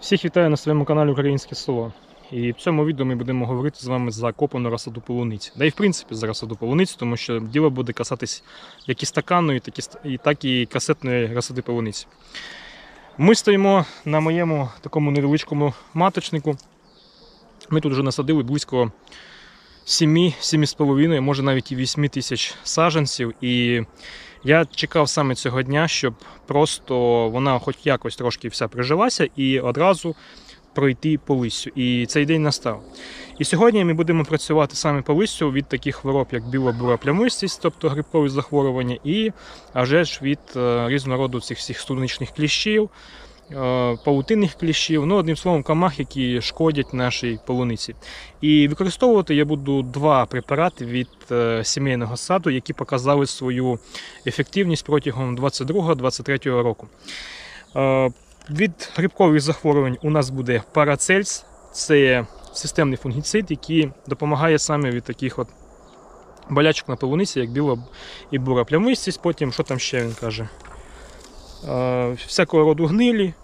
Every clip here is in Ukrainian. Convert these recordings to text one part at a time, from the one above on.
Всіх вітаю на своєму каналі Українське село. І в цьому відео ми будемо говорити з вами за копану розсаду полуниць. Да і в принципі за розсаду полуниць, тому що діло буде касатись як і стаканної, так і, касетної розсади полуниць. Ми стоїмо на моєму такому невеличкому маточнику. Ми тут вже насадили близько 7, 7,5, може навіть і 8 тисяч саджанців. І я чекав саме цього дня, щоб просто вона хоч якось трошки вся прижилася і одразу пройти по листю. І цей день настав. І сьогодні ми будемо працювати саме по листю від таких хвороб, як біла-бура плямистість, тобто грибкові захворювання, і а вже ж від е, різного роду цих всіх студничних кліщів, е, павутинних кліщів, ну одним словом, комах, які шкодять нашій полуниці. І використовувати я буду два препарати від е, сімейного саду, які показали свою ефективність протягом 22-23 року. Е, Від грибкових захворювань у нас буде парацельс, це системний фунгіцид, який допомагає саме від таких от болячок на полуниці, як біла і бура плямистість. Потім, що там ще він каже? Всякого роду гнилі,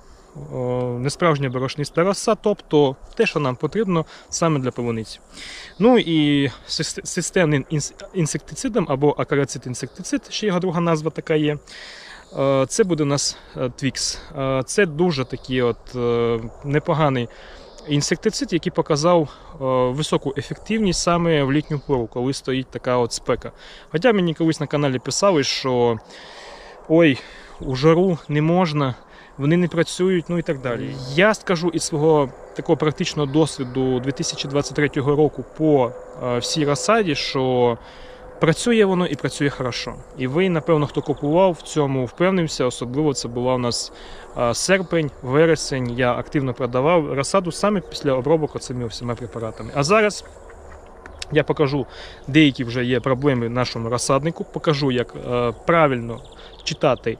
несправжня борошниста роса, тобто те, що нам потрібно саме для полуниці. Ну і системним інсектицидом або акарицид-інсектицид, ще його друга назва така є. Е, Це буде у нас е. Е, Це дуже такий от е, непоганий інсектицид, який показав е, високу ефективність саме в літню пору, коли стоїть така от спека. Хоча мені колись на каналі писали, що ой, у жару не можна, вони не працюють, ну і так далі. Я скажу із свого такого практичного досвіду 2023 року по е, всій розсаді, що працює воно і працює хорошо. І ви, напевно, хто купував в цьому, впевнився. Особливо це була у нас е, серпень, вересень. Я активно продавав розсаду саме після обробок цими всіма препаратами. А зараз. Я покажу, деякі вже є проблеми нашому розсаднику. Покажу, як е, правильно читати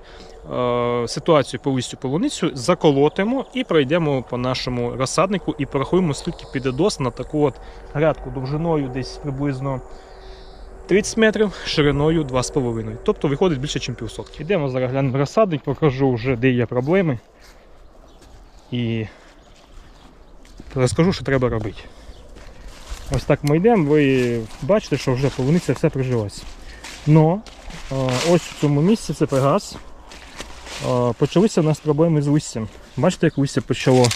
ситуацію по листю полуницю, заколотимо і пройдемо по нашому розсаднику і порахуємо, скільки піде доз на таку от грядку довжиною десь приблизно 30 метрів, шириною 2,5. Тобто виходить більше, ніж півсотки. Йдемо зараз глянемо розсадник, покажу вже, де є проблеми. І розкажу, що треба робити. Ось так ми йдемо, ви бачите, що вже полуниця все прижилася. Но е, ось в цьому місці це пегас. Почалися у нас проблеми з листям. Бачите, як листя почало.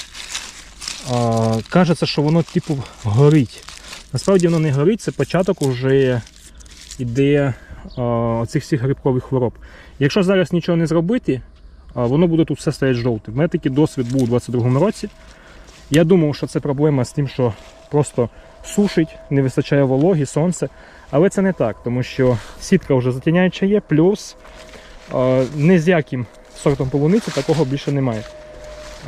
Кажеться, що воно типу горить. Насправді воно не горить, це початок уже іде оцих всіх грибкових хвороб. Якщо зараз нічого не зробити, воно буде тут все стоять жовтим. У мене такий досвід був у 22-му році. Я думав, що це проблема з тим, що просто сушить, не вистачає вологи, сонце. Але це не так, тому що сітка вже затіняюча є, плюс е, ні з яким сортом полуниці такого більше немає.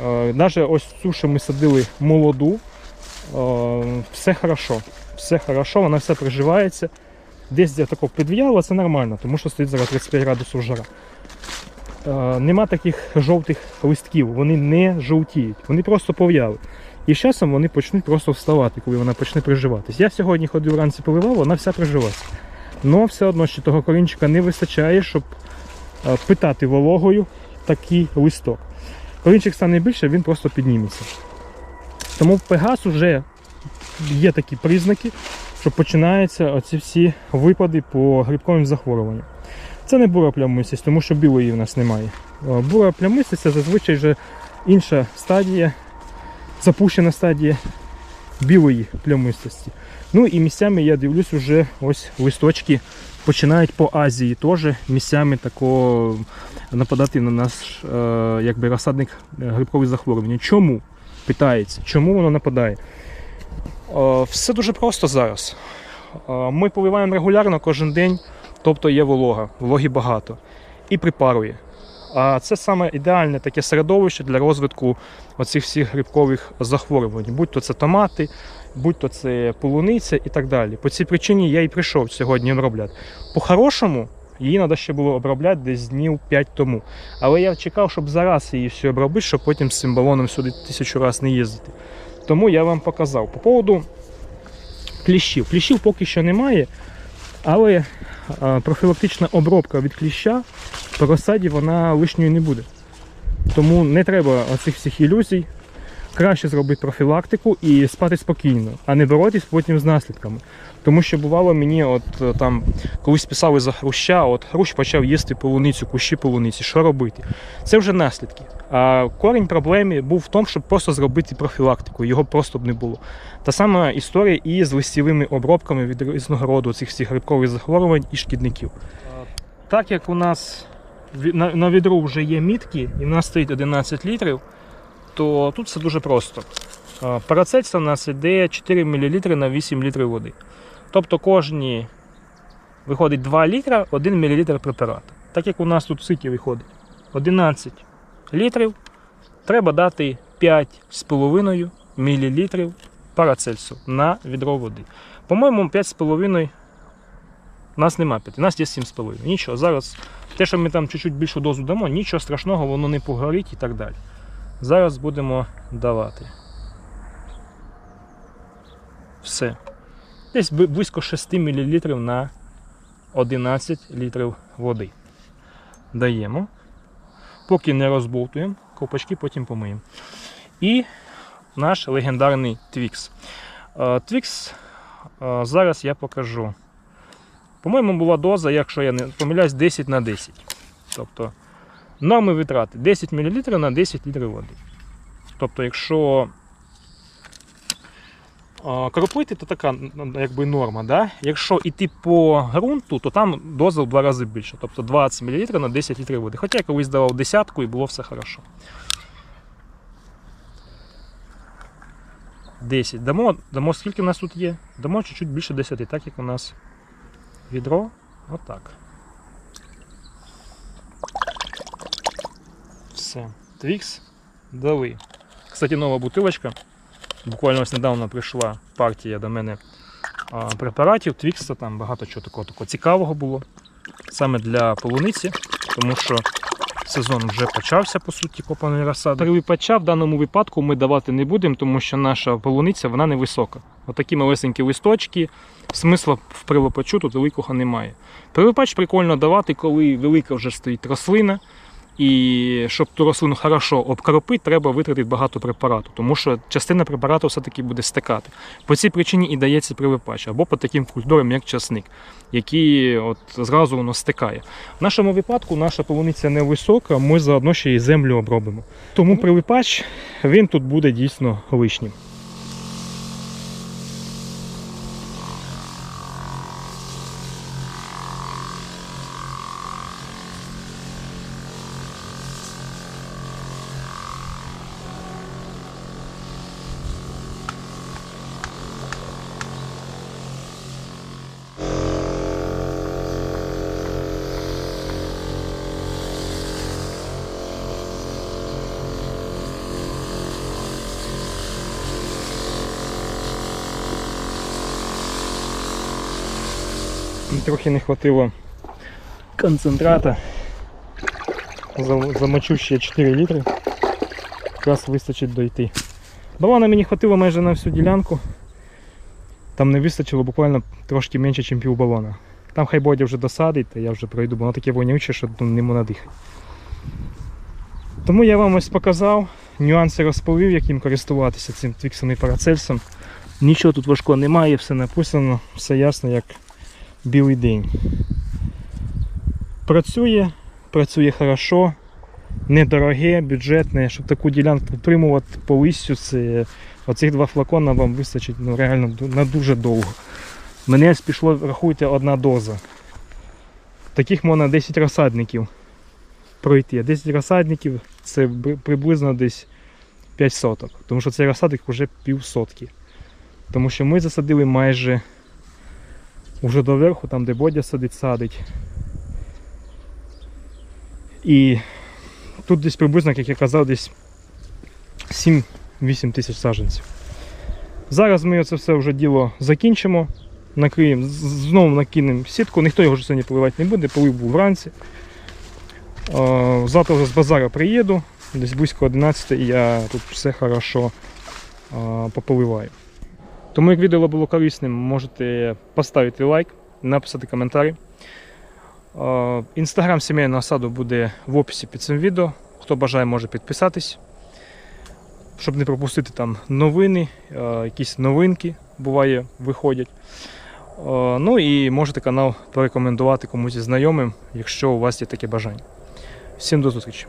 Е, Навіть ось цю, що ми садили молоду, е, все хорошо. Все хорошо, вона все приживається. Десь де тако підв'яло, це нормально, тому що стоїть зараз 35 градусів жара. Е, Нема таких жовтих листків, вони не жовтіють, вони просто пов'яли. І з часом вони почнуть просто вставати, коли вона почне приживатись. Я сьогодні ходив вранці поливав, вона вся прижилася. Но все одно ще того корінчика не вистачає, щоб питати вологою такий листок. Корінчик стане більше, він просто підніметься. Тому в Пегас вже є такі признаки, що починаються оці всі випади по грибковим захворюванням. Це не бура плямистість, тому що білої в нас немає. Е, Бура плямистість це зазвичай вже інша стадія, запущена стадія білої плямистості. Ну і місцями я дивлюсь, вже ось листочки починають по Азії теж місцями тако нападати на наш е, якби розсадник е, грибкових захворювань. Чому? Питається, чому воно нападає? Е, Все дуже просто зараз. Ми поливаємо регулярно кожен день, тобто є волога, вологі багато, і припарує. А це саме ідеальне таке середовище для розвитку оцих всіх грибкових захворювань, будь то це томати, будь то це полуниця і так далі. По цій причині я і прийшов сьогодні обробляти. По-хорошому, її треба ще було обробляти десь днів 5 тому. Але я чекав, щоб зараз її все обробити, щоб потім з цим балоном сюди тисячу разів не їздити. Тому я вам показав. По поводу кліщів. Кліщів поки що немає, але профілактична обробка від кліща по розсаді вона лишньою не буде. Тому не треба оцих всіх ілюзій. краще зробити профілактику і спати спокійно, а не боротись потім з наслідками. Тому що бувало мені, от е, там колись писали за хруща, от хрущ почав їсти полуницю, кущі полуниці. Що робити? Це вже наслідки. А корінь проблеми був в тому, щоб просто зробити профілактику, його просто б не було. Та сама історія і з листєвими обробками від різного роду цих всіх грибкових захворювань і шкідників. Так як у нас на, відру вже є мітки, і в нас стоїть 11 літрів, то тут все дуже просто. Парацельса у нас йде 4 мл на 8 літрів води. Тобто кожні виходить 2 літра, 1 мл препарату. Так як у нас тут скільки виходить 11 літрів, треба дати 5,5 мл парацельсу на відро води. По-моєму, 5,5 у нас нема 5, у нас є 7,5. Нічого, зараз те, що ми там чуть-чуть більшу дозу дамо, нічого страшного, воно не погорить і так далі. Зараз будемо давати. Все. Десь близько 6 мл на 11 літрів води. Даємо. Поки не розбовтуємо, ковпачки потім помиємо. І наш легендарний Твікс. Е, Твікс е, зараз я покажу. По-моєму, була доза, якщо я не помиляюсь, 10 на 10. Тобто норми витрати 10 мл на 10 літрів води. Тобто, якщо кропити, то така якби норма. Да? Якщо йти по ґрунту, то там доза в два рази більша. Тобто 20 мл на 10 літрів води. Хоча я колись давав десятку і було все хорошо. 10. Дамо, дамо скільки у нас тут є? Дамо чуть-чуть більше 10, так як у нас відро. Отак. Все. Твікс дали. Кстати, нова бутилочка. Буквально ось недавно прийшла партія до мене а, препаратів. Твікса там багато чого такого, такого цікавого було. Саме для полуниці, тому що сезон вже почався, по суті, копаної розсади. Перелипача в даному випадку ми давати не будемо, тому що наша полуниця вона невисока. Отакі малесенькі листочки, смисла в прилипачу тут великого немає. Прилипач прикольно давати, коли велика вже стоїть рослина. І щоб ту рослину хорошо обкропити, треба витратити багато препарату, тому що частина препарату все-таки буде стикати. По цій причині і дається прилипач, або по таким культурам, як часник, який от зразу воно стикає. В нашому випадку наша полуниця невисока, ми заодно ще й землю обробимо. Тому прилипач він тут буде дійсно лишнім. Трохи не хватило концентрата. Замочу ще 4 літри. Якраз вистачить дойти. Балона мені хватило майже на всю ділянку. Там не вистачило буквально трошки менше, ніж пів балона. Там хай Бодя вже досадить, та я вже пройду, бо воно таке вонюче, що ну, не можна надихати. Тому я вам ось показав, нюанси розповів, яким користуватися цим твіксом і парацельсом. Нічого тут важкого немає, все написано, все ясно, як білий день. Працює, працює хорошо, недороге, бюджетне, щоб таку ділянку утримувати по листю, це оцих два флакона вам вистачить ну, реально на дуже довго. Мене пішло, рахуйте, одна доза. Таких можна 10 розсадників пройти. 10 розсадників це приблизно десь 5 соток. Тому що цей розсадник вже пів сотки. Тому що ми засадили майже уже доверху, там де Бодя сидить, садить. І тут десь приблизно, як я казав, десь 7-8 тисяч саджанців. Зараз ми це все вже діло закінчимо, накриємо, знову накинемо сітку, ніхто його вже сьогодні поливати не буде, полив був вранці. Е, Завтра вже з базара приїду, десь близько 11 і я тут все хорошо е, пополиваю. Тому як відео було корисним, можете поставити лайк, написати коментарі. Е, Інстаграм сімейного саду буде в описі під цим відео. Хто бажає, може підписатись. щоб не пропустити там новини, е, якісь новинки буває, виходять. Е, Ну і можете канал порекомендувати комусь із знайомим, якщо у вас є таке бажання. Всім до зустрічі!